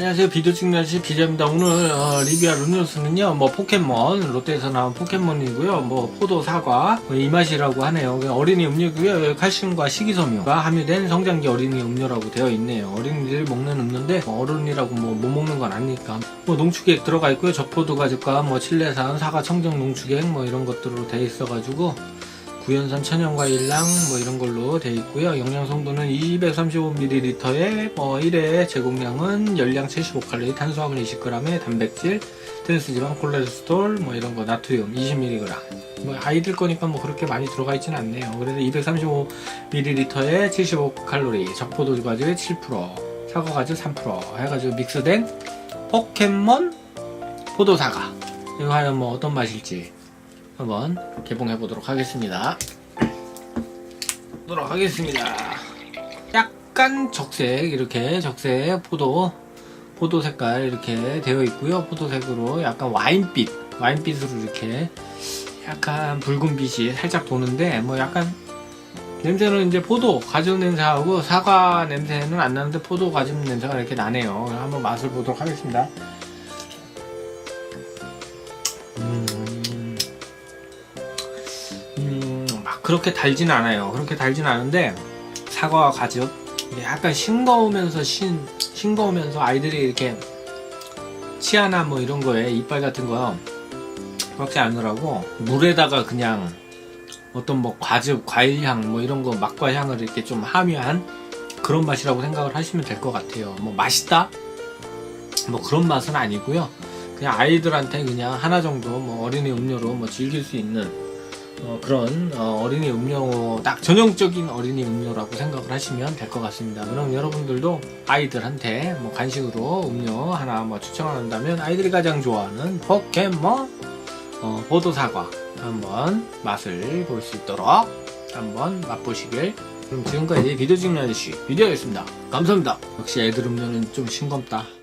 안녕하세요. 비디오 아저씨 비자입니다. 오늘 어, 리뷰할 음료수는요, 뭐 포켓몬, 롯데에서 나온 포켓몬이고요, 뭐 포도 사과, 뭐 이 맛이라고 하네요. 어린이 음료고요. 칼슘과 식이섬유가 함유된 성장기 어린이 음료라고 되어 있네요. 어린이들이 먹는 음료인데 뭐 어른이라고 뭐 못 먹는 건 아니니까. 뭐 농축액 들어가 있고요. 적포도 과즙과 뭐 칠레산, 사과 청정 농축액 뭐 이런 것들로 되어 있어 가지고 구연산 천연과 일랑 뭐 이런 걸로 되어 있고요. 영양 성분은 235ml에 뭐 1회 제공량은 열량 75칼로리, 탄수화물 20g에 단백질, 트랜스 지방, 콜레스테롤 뭐 이런 거 나트륨 20mg. 뭐 아이들 거니까 뭐 그렇게 많이 들어가 있진 않네요. 그래서 235ml에 75칼로리, 적포도 과즙 7%, 사과 과즙 3% 해가지고 믹스된 포켓몬 포도사과. 이거 과연 뭐 어떤 맛일지 한번 개봉해 보도록 하겠습니다. 보도록 하겠습니다. 약간 적색 이렇게 적색 포도 포도 색깔 이렇게 되어 있고요. 포도색으로 약간 와인빛 와인빛으로 이렇게 약간 붉은 빛이 살짝 도는데 뭐 약간 냄새는 이제 포도 과즙 냄새하고 사과 냄새는 안 나는데 포도 과즙 냄새가 이렇게 나네요. 한번 맛을 보도록 하겠습니다. 음, 그렇게 달진 않아요. 그렇게 달진 않은데 사과와 이게 약간 싱거우면서 신 싱거우면서 아이들이 이렇게 치아나 뭐 이런 거에 이빨 같은 거 그렇지 않으라고 물에다가 그냥 어떤 뭐 과즙, 과일향 뭐 이런 거 맛과 향을 이렇게 좀 함유한 그런 맛이라고 생각을 하시면 될 것 같아요. 뭐 맛있다? 뭐 그런 맛은 아니고요. 그냥 아이들한테 그냥 하나 정도 뭐 어린이 음료로 뭐 즐길 수 있는 어, 그런 어, 린이 음료 딱 전형적인 어린이 음료라고 생각을 하시면 될 것 같습니다. 그럼 여러분들도 아이들한테 뭐 간식으로 음료 하나 뭐 추천한다면 아이들이 가장 좋아하는 포켓몬 어, 포도 사과 한번 맛을 볼 수 있도록 한번 맛보시길. 그럼 지금까지 비디오 찍는 아저씨 비디오였습니다. 감사합니다. 역시 애들 음료는 좀 싱겁다.